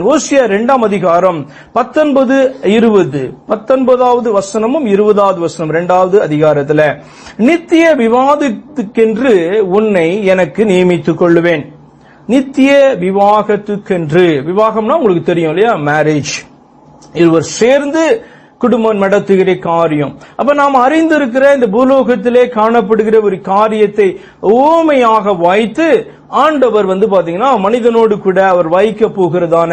ஓசிய இரண்டாம் அதிகாரம் பத்தொன்பது இருபது. பத்தொன்பதாவது வசனமும் இருபதாவது வசனம் இரண்டாவது அதிகாரத்துல நித்திய விவாதத்துக்கென்று உன்னை எனக்கு நியமித்துக் கொள்ளுவேன். நித்திய விவாகத்துக்கென்று. விவாகம்னா உங்களுக்கு தெரியும் இல்லையா? மேரேஜ் இருவர் சேர்ந்து குடும்பம் நடத்துகிற காரியம். அப்ப நாம் அறிந்திருக்கிற இந்த பூலோகத்திலே காணப்படுகிற ஒரு காரியத்தை ஓமையாக வாய்த்து ஆண்டவர் வந்து பாத்தீங்கன்னா மனிதனோடு கூட அவர் வைக்க போகிறதான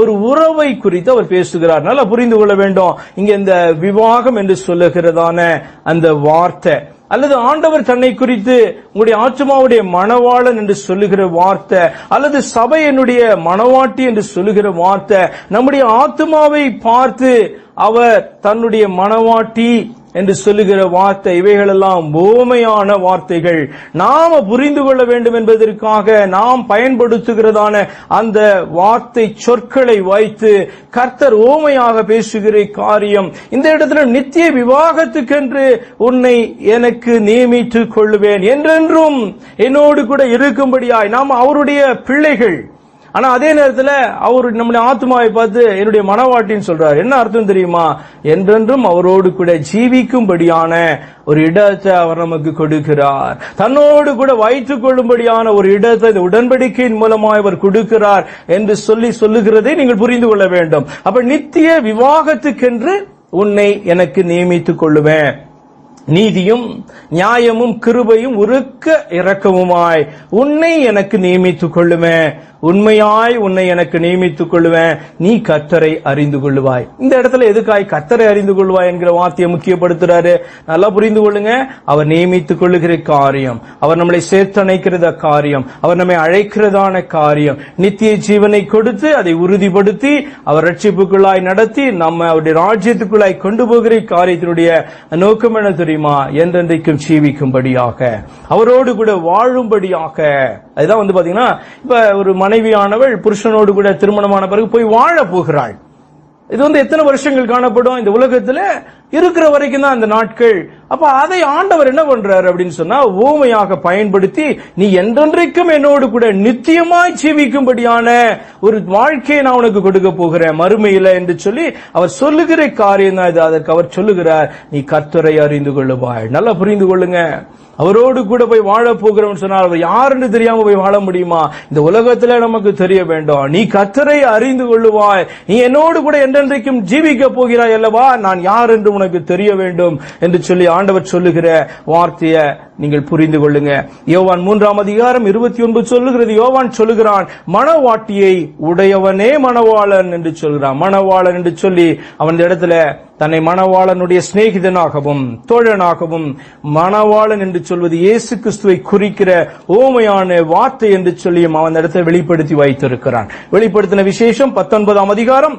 ஒரு உறவை குறித்து அவர் பேசுகிறார். நல்லா புரிந்து கொள்ள வேண்டும். இங்க இந்த விவாகம் என்று சொல்லுகிறதான அந்த வார்த்தை. அல்லது ஆண்டவர் தன்னை குறித்து உங்களுடைய ஆத்மாவுடைய மணவாளன் என்று சொல்லுகிற வார்த்தை அல்லது சபை என்னுடைய மணவாட்டி என்று சொல்லுகிற வார்த்தை நம்முடைய ஆத்மாவை பார்த்து அவர் தன்னுடைய மணவாட்டி என்று சொல்லுகிற வார்த்தை இவைகளெல்லாம் ஓமையான வார்த்தைகள். நாம புரிந்து கொள்ள வேண்டும் என்பதற்காக நாம் பயன்படுத்துகிறதான அந்த வார்த்தை சொற்களை வைத்து கர்த்தர் ஓமையாக பேசுகிற காரியம் இந்த இடத்துல நித்திய விவாகத்துக்கென்று உன்னை எனக்கு நியமித்துக் கொள்ளுவேன் என்றென்றும் என்னோடு கூட இருக்கும்படியாய் நாம் அவருடைய பிள்ளைகள் ஆனா அதே நேரத்துல அவர் நம்முடைய ஆத்மாவை பார்த்து என்னுடைய மனவாட்டின்னு சொல்றார். என்ன அர்த்தம் தெரியுமா? என்றென்றும் அவரோடு கூட ஜீவிக்கும்படியான ஒரு இடத்தை அவர் நமக்கு கொடுக்கிறார். தன்னோடு கூட வைத்துக் கொள்ளும்படியான ஒரு இடத்தை இந்த உடன்படிக்கையின் மூலமாக அவர் கொடுக்கிறார் என்று சொல்லி சொல்லுகிறதை நீங்கள் புரிந்து கொள்ள வேண்டும். அப்ப நித்திய விவாகத்துக்கென்று உன்னை எனக்கு நியமித்துக் கொள்ளுவேன். நீதியும் நியாயமும் கிருபையும் உருக்க இரக்கமுமாய் உன்னை எனக்கு நியமித்துக் கொள்ளுமே. உண்மையாய் உன்னை எனக்கு நியமித்துக் கொள்ளுவேன் நீ கத்தரை அறிந்து கொள்ளுவாய். இந்த இடத்துல எதுக்காய் கத்தரை அறிந்து கொள்வாய் என்கிற வார்த்தையை முக்கியப்படுத்துறாரு? நல்லா புரிந்து கொள்ளுங்க. அவர் நியமித்துக் கொள்ளுகிற காரியம் அவர் நம்மளை சேர்த்தணைக்கிறத காரியம் அவர் நம்மை அழைக்கிறதான காரியம் நித்திய ஜீவனை கொடுத்து அதை உறுதிப்படுத்தி அவர் ரட்சிப்புக்குள்ளாய் நடத்தி நம்ம அவருடைய ராஜ்யத்துக்குள்ளாய் கொண்டு போகிற காரியத்தினுடைய நோக்கம் என தெரியும்? என்றென்றைக்கும் ஜீவிக்கும்படியாக. அவரோடு கூட வாழும்படியாக. அதுதான் வந்து பாத்தீங்கன்னா இப்ப ஒரு மனைவியானவள் புருஷனோடு கூட திருமணமான பிறகு போய் வாழ போகிறாள். இது வந்து எத்தனை வருஷங்கள் காணப்படும்? இந்த உலகத்துல இருக்கிற வரைக்கும் தான் அந்த நாட்கள். அப்ப அதை ஆண்டவர் என்ன பண்றாரு அப்படின்னு சொன்னா ஊமையாக பயன்படுத்தி நீ என்றென்றைக்கும் என்னோடு கூட நித்தியமாய் ஜீவிக்கும்படியான ஒரு வாழ்க்கையை நான் உனக்கு கொடுக்க போகிறேன் மறுமையில என்று சொல்லி அவர் சொல்லுகிற காரியம் தான் இது. அதற்கு அவர் சொல்லுகிறார் நீ கர்த்தரை அறிந்து கொள்ளுவாய். நல்லா புரிந்து கொள்ளுங்க. அவரோடு கூட போய் வாழ போகிறோம்னு சொன்னால் அவர் யாருன்னு தெரியாம போய் வாழ முடியுமா? இந்த உலகத்துல நமக்கு தெரிய வேண்டும். நீ கத்தரை அறிந்து கொள்ளுவாய். நீ என்னோடு கூட என்றென்றைக்கும் ஜீவிக்க போகிறாய் அல்லவா? நான் யார் என்று உனக்கு தெரிய வேண்டும் என்று சொல்லி ஆண்டவர் சொல்லுகிற வார்த்தையை நீங்கள் புரிந்து கொள்ளுங்க. யோவான் மூன்றாம் அதிகாரம் இருபத்தி ஒன்பது சொல்லுகிறது. யோவான் சொல்லுகிறான் மணவாட்டியை உடையவனே மணவாளன் என்று சொல்கிறான் மணவாளன் என்று சொல்லி அவன் இடத்துல தன்னை மணவாளனுடைய சிநேகிதனாகவும் தோழனாகவும் மணவாளன் என்று சொல்வது இயேசு கிறிஸ்துவை குறிக்கிற ஓமையான வார்த்தை என்று சொல்லியும் அவன் இடத்தை வெளிப்படுத்தி வைத்திருக்கிறான். வெளிப்படுத்தின விசேஷம் பத்தொன்பதாம் அதிகாரம்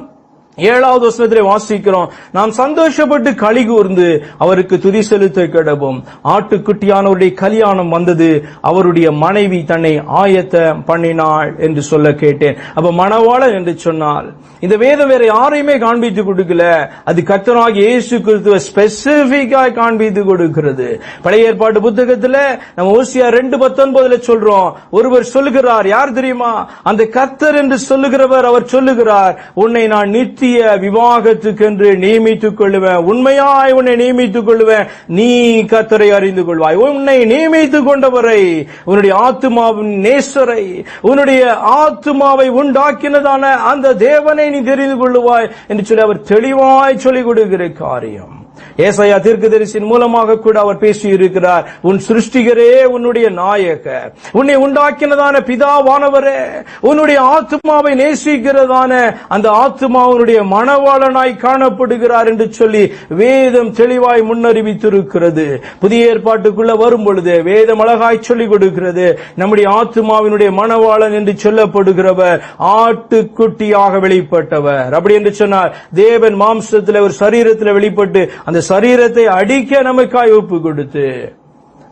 ஏழாவது வசனத்திலே வாசிக்கிறோம். நாம் சந்தோஷப்பட்டு களி கூர்ந்து அவருக்கு துதி செலுத்த கிடவும் ஆட்டுக்குட்டியானவருடைய கல்யாணம் வந்தது. அவருடைய மனைவி தன்னை ஆயத்த பண்ணினாள் என்று சொல்ல கேட்டேன். அப்ப மணவாளன் என்று சொன்னால் இந்த வேதம் வேற யாரையுமே காண்பித்து கொடுக்கல. அது கத்தனாக இயேசு கிறிஸ்துவ ஸ்பெசிபிக்கா காண்பித்து கொடுக்கிறது. பழைய ஏற்பாட்டு புத்தகத்துல நம்ம ஓசியா ரெண்டு பத்தொன்பதுல சொல்றோம். ஒருவர் சொல்லுகிறார் யார் தெரியுமா? அந்த கத்தர் என்று சொல்லுகிறவர் அவர் சொல்லுகிறார் உன்னை நான் நித்திய விவாகத்துக்கென்று நியமித்துக் கொள்ளுவேன். உண்மையாய் உன்னை நியமித்துக் கொள்ளுவேன். நீ கத்தரை அறிந்து கொள்வாய். உன்னை நியமித்துக் கொண்டவரை உன்னுடைய ஆத்துமாவின் நேசரை உன்னுடைய ஆத்துமாவை உண்டாக்கினதான அந்த தேவனை நீ தெரிந்து கொள்ளுவாய் என்று சொல்லி அவர் தெளிவாய் சொல்லிக் கொடுக்கிற காரியம். ஏசாயா தீர்க்கதரிசியின் மூலமாக கூட அவர் பேசி இருக்கிறார் உன் சிருஷ்டிகரே உன்னுடைய நாயகர். உன்னை உண்டாக்கினதான பிதாவானவரே. உன்னுடைய ஆத்மாவை நேசிக்கிறதான அந்த ஆத்மாவுடைய மனவாளனாய் காணப்படுகிறார் என்று சொல்லி வேதம் தெளிவாய் முன்னறிவித்திருக்கிறது. புதிய ஏற்பாட்டுக்குள்ள வரும் பொழுது வேதம் அழகாய் சொல்லிக் கொடுக்கிறது. நம்முடைய ஆத்மாவினுடைய மனவாளன் என்று சொல்லப்படுகிறவர் ஆட்டுக்குட்டியாக வெளிப்பட்டவர். அப்படி என்று சொன்னார் தேவன் மாம்சத்தில் ஒரு சரீரத்தில் வெளிப்பட்டு அந்த சரீரத்தை அடிக்க நமக்காய் ஒப்பு கொடுத்து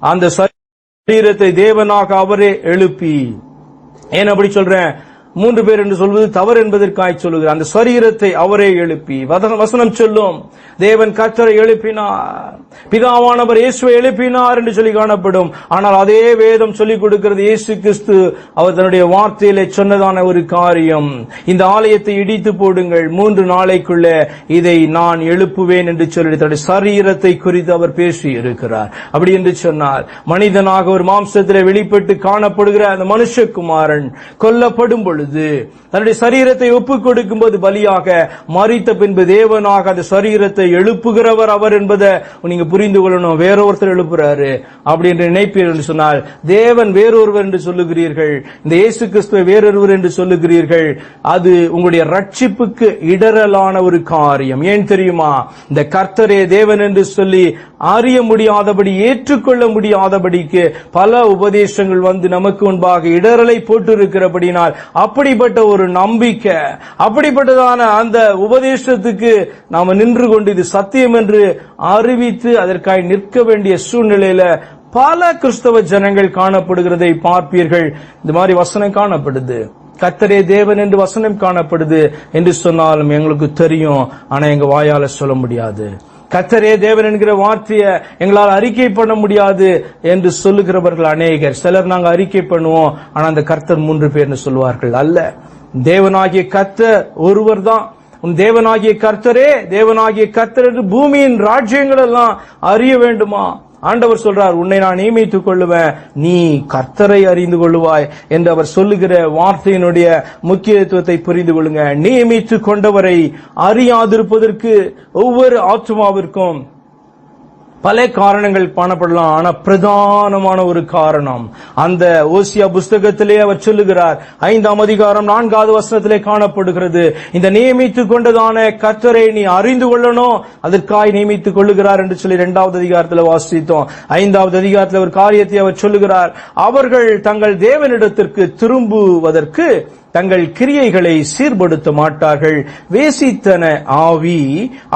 அந்த சரீரத்தை தேவனாக அவரே எழுப்பி. ஏன் அப்படி சொல்றேன்? மூன்று பேர் என்று சொல்வது தவறு என்பதற்காய் சொல்லுகிறார். அந்த சரீரத்தை அவரே எழுப்பி வசனம் சொல்லும். தேவன் கர்த்தரை எழுப்பினார். பிதாவானவர் இயேசுவை எழுப்பினார் என்று சொல்லி காணப்படும். ஆனால் அதே வேதம் சொல்லிக் கொடுக்கிறது இயேசு கிறிஸ்து. அவர் தன்னுடைய வார்த்தையிலே சொன்னதான ஒரு காரியம். இந்த ஆலயத்தை இடித்து போடுங்கள். மூன்று நாளைக்குள்ள இதை நான் எழுப்புவேன் என்று சொல்லி தன்னுடைய சரீரத்தை குறித்து அவர் பேசி இருக்கிறார் அப்படி என்று சொன்னார் மனிதனாக ஒரு மாம்சத்திலே வெளிப்பட்டு காணப்படுகிற அந்த மனுஷகுமாரன் கொல்லப்படும் பொழுது தன்னுடைய சரீரத்தை ஒப்பு கொடுக்கும் போது பலியாக மறித்த பின்பு தேவனாக அந்த சரீரத்தை எழுப்புகிறவர் அவர் என்பதை நீங்க புரிந்து கொள்ளணும். வேற ஒருத்தர் எழுப்புறாரு அப்படி என்று நினைப்பீர்கள் என்று சொன்னால் தேவன் வேறொருவர் என்று சொல்லுகிறீர்கள். இந்த இயேசு கிறிஸ்துவை வேறொருவர் என்று சொல்லுகிறீர்கள். அது உங்களுடைய ரட்சிப்புக்கு இடரலான ஒரு காரியம். ஏன் தெரியுமா? இந்த கர்த்தரே தேவன் என்று சொல்லி அறிய முடியாதபடி ஏற்றுக்கொள்ள முடியாதபடிக்கு பல உபதேசங்கள் வந்து நமக்கு முன்பாக இடரலை போட்டிருக்கிறபடினால் அப்படிப்பட்ட ஒரு நம்பிக்கை அப்படிப்பட்டதான அந்த உபதேசத்துக்கு நாம நின்று கொண்டு இது சத்தியம் என்று அறிவித்து அதற்காக நிற்க வேண்டிய சூழ்நிலையில பல கிறிஸ்தவ ஜனங்கள் காணப்படுகிறதை பார்ப்பீர்கள். இந்த மாதிரி வசனம் காணப்படுது. கத்தரே தேவன் என்று வசனம் காணப்படுது என்று சொன்னாலும் எங்களுக்கு தெரியும். ஆனா எங்க வாயால சொல்ல முடியாது. கத்தரே தேவன் என்கிற வார்த்தையை எங்களால் அறிக்கை பண்ண முடியாது என்று சொல்லுகிறவர்கள் அநேகர். சிலர் நாங்கள் அறிக்கை பண்ணுவோம் ஆனால் அந்த கர்த்தர் மூன்று பேர்னு சொல்லுவார்கள். அல்ல. தேவனாகிய கர்த்தர் ஒருவர் தான். உன் தேவனாகிய கர்த்தரே தேவனாகிய கர்த்தர் என்று பூமியின் ராஜ்யங்கள் எல்லாம் அறிய வேண்டுமா? ஆண்டவர் சொல்றார் உன்னை நான் நியமித்துக் கொள்ளுவேன். நீ கர்த்தரை அறிந்து கொள்ளுவாய். என்று அவர் சொல்லுகிற வார்த்தையினுடைய முக்கியத்துவத்தை புரிந்து கொள்ளுங்க. நியமித்துக் கொண்டவரை அறியாதிருப்பதற்கு ஒவ்வொரு ஆத்மாவிற்கும் பல காரணங்கள் காணப்படலாம். ஆனா பிரதானமான ஒரு காரணம் அந்த ஓசியா புஸ்தகத்திலே அவர் சொல்லுகிறார் ஐந்தாம் அதிகாரம் நான்காவது வசனத்திலே காணப்படுகிறது. இந்த நியமித்துக் கொண்டதான கர்த்தரை நீ அறிந்து கொள்ளணும் அதற்காய் நியமித்துக் கொள்ளுகிறார் என்று சொல்லி இரண்டாவது அதிகாரத்தில் வாசித்தோம். ஐந்தாவது அதிகாரத்தில் ஒரு காரியத்தை அவர் சொல்லுகிறார். அவர்கள் தங்கள் தேவனிடத்திற்கு திரும்புவதற்கு தங்கள் கிரியைகளை சீர்படுத்த மாட்டார்கள். வேசித்தன ஆவி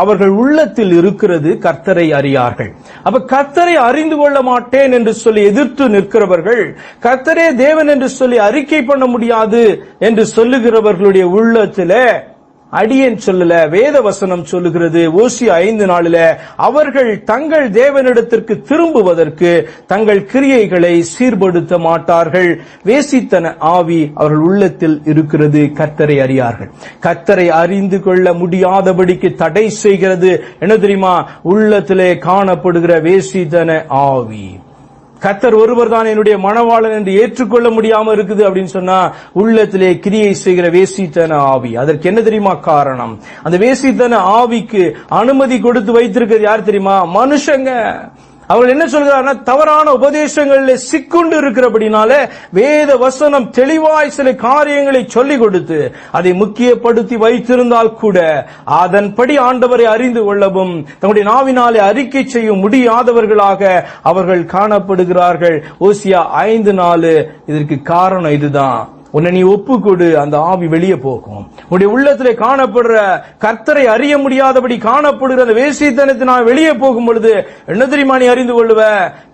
அவர்கள் உள்ளத்தில் இருக்கிறது கர்த்தரை அறியார்கள். அப்ப கர்த்தரை அறிந்து கொள்ள மாட்டேன் என்று சொல்லி எதிர்த்து நிற்கிறவர்கள் கர்த்தரே தேவன் என்று சொல்லி அறிக்கை பண்ண முடியாது என்று சொல்லுகிறவர்களுடைய உள்ளத்திலே அடியன் சொல்லல வேத வசனம் சொல்லுகிறது. ஓசி ஐந்து நாளில அவர்கள் தங்கள் தேவனிடத்திற்கு திரும்புவதற்கு தங்கள் கிரியைகளை சீர்படுத்த மாட்டார்கள். வேசித்தன ஆவி அவர்கள் உள்ளத்தில் இருக்கிறது கர்த்தரை அறியார்கள். கத்தரை அறிந்து கொள்ள முடியாதபடிக்கு தடை செய்கிறது. என்ன தெரியுமா? உள்ளத்திலே காணப்படுகிற வேசித்தன ஆவி. கத்தர் ஒருவர் தான் என்னுடைய மனவாளன் என்று ஏற்றுக்கொள்ள முடியாம இருக்குது அப்படின்னு சொன்னா உள்ளத்திலே கிரியை செய்கிற வேசித்தன ஆவி. அதற்கு என்ன தெரியுமா காரணம்? அந்த வேசித்தன ஆவிக்கு அனுமதி கொடுத்து வைத்திருக்கிறது யார் தெரியுமா? மனுஷங்க. அவர்கள் என்ன சொல்கிறார்னா தவறான உபதேசங்களில் சிக்குண்டு இருக்கிறபடினால வேத வசனம் தெளிவாய் சில காரியங்களை சொல்லிக் கொடுத்து அதை முக்கியப்படுத்தி வைத்திருந்தால் கூட அதன்படி ஆண்டவரை அறிந்து கொள்ளவும் தங்களுடைய நாவினாலே அறிக்கை செய்ய முடியாதவர்களாக அவர்கள் காணப்படுகிறார்கள். ஓசியா ஐந்து நாலு இதற்கு காரணம் இதுதான். உன்னை நீ ஒப்பு கொடு அந்த ஆவி வெளியே போகும். உன்னுடைய உள்ளத்திலே காணப்படுற கர்த்தரை அறிய முடியாதபடி காணப்படுகிற அந்த வேசித்தனத்தை நான் வெளியே போகும் பொழுது என்ன தெரியுமா நீ அறிந்து கொள்ளுவ?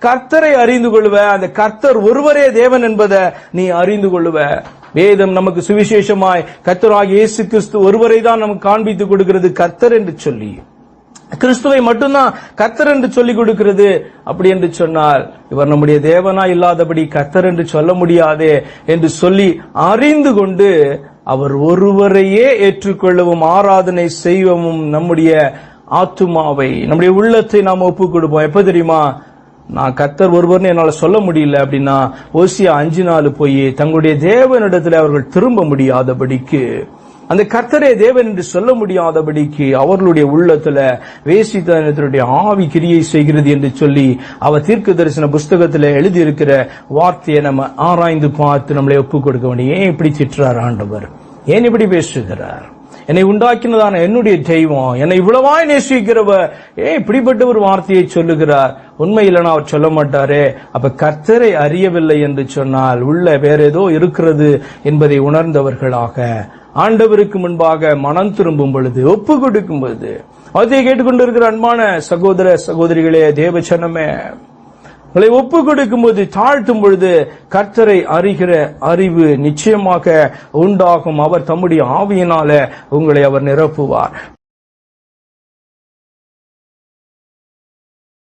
கர்த்தரை அறிந்து கொள்ளுவ. அந்த கர்த்தர் ஒருவரே தேவன் என்பதை நீ அறிந்து கொள்ளுவ. வேதம் நமக்கு சுவிசேஷமாய் கர்த்தராகிய இயேசு கிறிஸ்து ஒருவரை தான் நமக்கு காண்பித்து கொடுக்கிறது கர்த்தர் என்று சொல்லி. கிறிஸ்துவை மட்டும்தான் கத்தர் என்று சொல்லிக் கொடுக்கிறது. அப்படி என்று சொன்னால் இவர் நம்முடைய தேவனா இல்லாதபடி கர்த்தர் என்று சொல்ல முடியாதே என்று சொல்லி அறிந்து கொண்டு அவர் ஒருவரையே ஏற்றுக்கொள்ளவும் ஆராதனை செய்யவும் நம்முடைய ஆத்துமாவை நம்முடைய உள்ளத்தை நாம் ஒப்புக் கொடுப்போம். எப்ப தெரியுமா? நான் கத்தர் ஒருவர்னு என்னால் சொல்ல முடியல அப்படின்னா ஓசியா அஞ்சு நாள் போய் தங்களுடைய தேவனிடத்தில் அவர்கள் திரும்ப முடியாதபடிக்கு அந்த கர்த்தரே தேவன் என்று சொல்ல முடியாதபடிக்கு அவர்களுடைய உள்ளத்துல வேசித்தனத்தினுடைய ஆவி கிரியை செய்கிறது என்று சொல்லி அவர் தீர்க்க தரிசன புஸ்தகத்துல எழுதியிருக்கிற வார்த்தையை நம்ம ஆராய்ந்து பார்த்து நம்மளை ஒப்புக் கொடுக்க வேண்டிய ஏன் இப்படி திட்டுறார் ஆண்டவர்? ஏன் இப்படி பேசுகிறார்? என்னை உண்டாக்கினதான என்னுடைய தெய்வம் என்னை இவ்வளவாய் நேசிக்கிறவர் ஏன் இப்படிப்பட்ட ஒரு வார்த்தையை சொல்லுகிறார்? உண்மையிலனா அவர் சொல்ல மாட்டாரே. அப்ப கர்த்தரை அறியவில்லை என்று சொன்னால் உள்ள வேற ஏதோ இருக்கிறது என்பதை உணர்ந்தவர்களாக ஆண்டவருக்கு முன்பாக மனம் திரும்பும் பொழுது ஒப்பு கொடுக்கும் பொழுது. அதை கேட்டுக்கொண்டிருக்கிற அன்பான சகோதர சகோதரிகளே தேவச்சனமே உங்களை ஒப்பு கொடுக்கும் போது தாழ்த்தும் பொழுது கர்த்தரை அறிகிற அறிவு நிச்சயமாக உண்டாகும். அவர் தம்முடைய ஆவியினால உங்களை அவர் நிரப்புவார்.